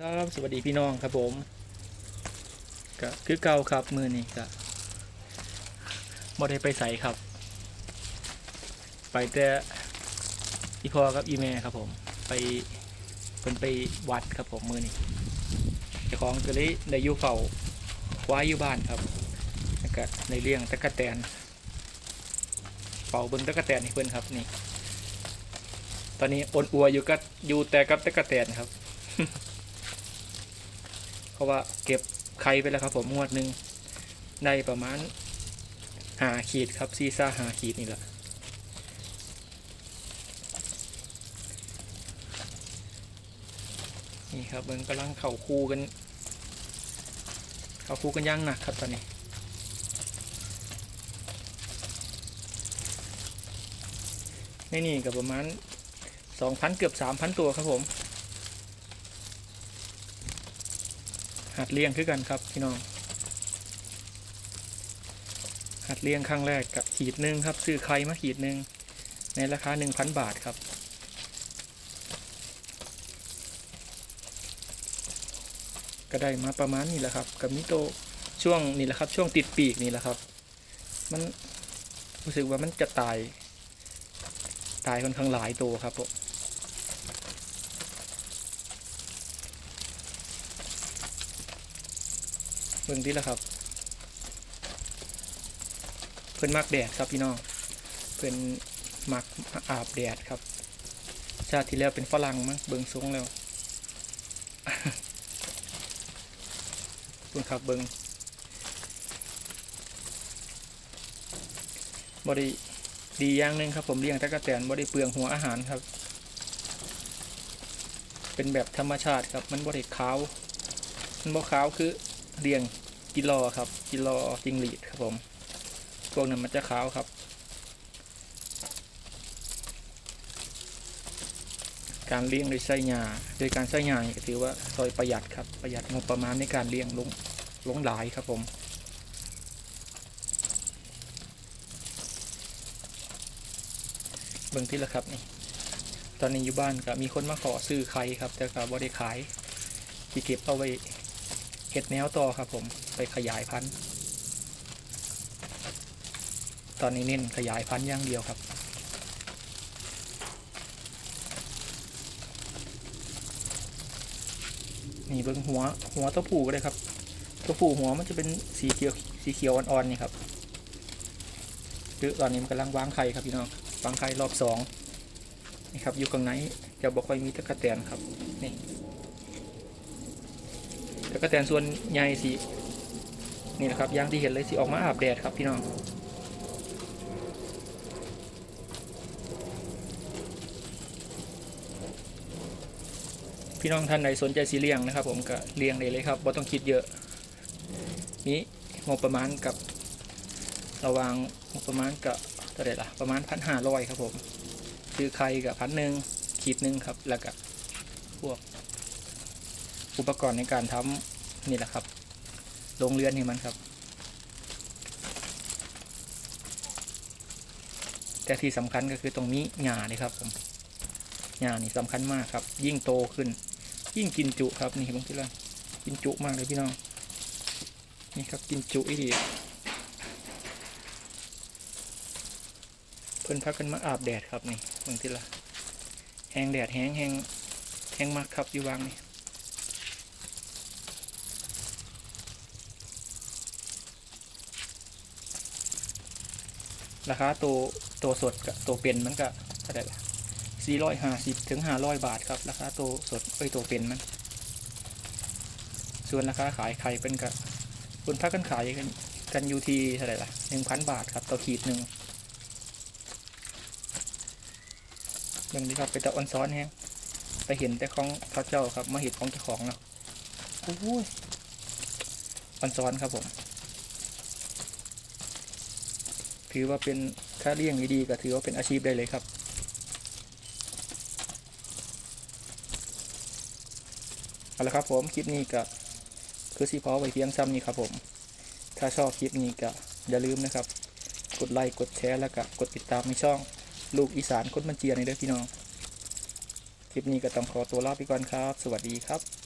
ครับสวัสดีพี่น้องครับผมก็คือเก่าครับมือนี้ก็บ่ได้ไปใส่ครับ ไปแต่อีพอกับอีแม่ครับผม ไปเป็นไปวัดครับผมมือนี้เจ้าของก็เลยได้อยู่เฝ้าควายอยู่บ้านครับแล้วก็ในเลี้ยงตะกะแตนเฝ้าเบิ่งตะกะแตนให้เพื่อนครับนี่ ตอนนี้อดอัวอยู่กับอยู่แต่กับตะกะแตนครับ ราะว่าเก็บไข่ไปแล้วครับผมงวดหนึ่งได้ประมาณหาขีดครับซีซ่าหาขีดนี่แหละนี่ครับเบิ้งกำลังเข่าคู่กัน เข่าคู่กันย่างหนักครับตอนนี้ในนี่กับประมาณสองพันเกือบสามพันตัวครับผม หัดเลี้ยงคือกันครับพี่น้อง หัดเลี้ยงครั้งแรกกับขีดหนึ่งครับ ซื้อไข่มาขีดหนึ่งในราคาหนึ่งพันบาทครับก็ได้มาประมาณนี้แหละครับ กับมิโตช่วงนี่แหละครับ ช่วงติดปีกนี่แหละครับ มันรู้สึกว่ามันจะตาย ตายค่อนข้างหลายตัวครับผม บิ่งที่แล้วครับ เพิ่นมักแดดครับพี่น้อง เพิ่นมักอาบแดดครับ ชาติที่แล้วเป็นฝรั่งมั้งเบิ่งทรงแล้วเบิ่งครับเบิ่งบริดีอย่างหนึ่งครับผมเลี้ยงตะกะแตนบริเปลืองหัวอาหารครับ เป็นแบบธรรมชาติครับมันบริขาว มันบ่ขาวคือ เลี้ยงกิโลครับ กิโลจิงหรีดครับผมพวกนั้นมันจะขาวครับ การเลี้ยงโดยใช้ยาโดยการใช้ยานี่ก็ถือว่าซอยประหยัดครับประหยัดงบประมาณในการเลี้ยงลงลงหลายครับผมเบิ่งที่ละครับนี่ตอนนี้อยู่บ้านก็มีคนมาขอซื้อไข่ครับ แต่ก็บ่ได้ขายที่เก็บเอาไว้ เห็ดแนวต่อครับผมไปขยายพันธุ์ ตอนนี้เน้นขยายพันธุ์อย่างเดียวครับ นี่เบิ้งหัวหัวตัวผู้ก็ได้ครับ ตัวผู้หัวมันจะเป็นสีเขียวสีเขียวอ่อนๆนี่ครับคือตอนนี้มันกำลังวางไข่ครับพี่น้องวางไข่รอบสองนี่ครับอยู่ข้างในจะบอกค่อยมีตะกะแตนครับนี่ แล้วก็แตนส่วนใหญ่สีนี่นะครับย่างที่เห็นเลยสีออกมาอาบแดดครับพี่น้องพี่น้องท่านใดสนใจสีเลี้ยงนะครับ ผมก็เลี้ยงได้เลยครับบ่ต้องคิดเยอะ นี้งบประมาณกับระวางงบประมาณกับเท่าไหร่ละประมาณพันห้าร้อยครับผมซื้อไข่กับพันหนึ่งขีดหนึ่งครับ แล้วก็พวก อุปกรณ์ในการทำนี่แหละครับโรงเรือนให้มันครับ แต่ที่สำคัญก็คือตรงนี้หญ้านี่ครับผมหญ้านี่สำคัญมากครับ ยิ่งโตขึ้น ยิ่งกินจุครับนี่บางทีละกินจุมากเลยพี่น้อง นี่ครับกินจุอีดีเพิ่นพักกันมาอาบแดดครับนี่บางทีละแห้งแดดแห้งแห้งแห้งมากครับอยู่วางนี่ ราคาตัวตัวสดกับตัวเป็นมันก็เท่าไหร่ละสี่ร้อยห้าสิบถึงห้าร้อยบาทครับ ราคาตัวสดเอ้ยตัวเป็นมัน ส่วนราคาขายไข่เป็นกับคุณพักกันขายกันกันอยู่ที่เท่าไหร่ละหนึ่งพันบาทครับต่อขีดหนึ่งเรื่องนี้ครับเป็นตะออนซ้อนแฮงไปเห็นแต่ของเขาเจ้าครับมาเห็นของเจ้าของแล้วโอ้ยออนซ้อนครับผม ถือว่าเป็นค่าเลี้ยงดีๆก็ถือว่าเป็นอาชีพได้เลยครับ เอาละครับผมคลิปนี้ก็คือสีพอไว้เพียงซ้ำนี้ครับผม ถ้าชอบคลิปนี้ก็อย่าลืมนะครับ กดไลค์กดแชร์แล้วก็กดติดตามในช่องลูกอีสานคนบันเจียในเด้อพี่น้อง คลิปนี้ก็ต้องขอตัวลาไปก่อนครับ สวัสดีครับ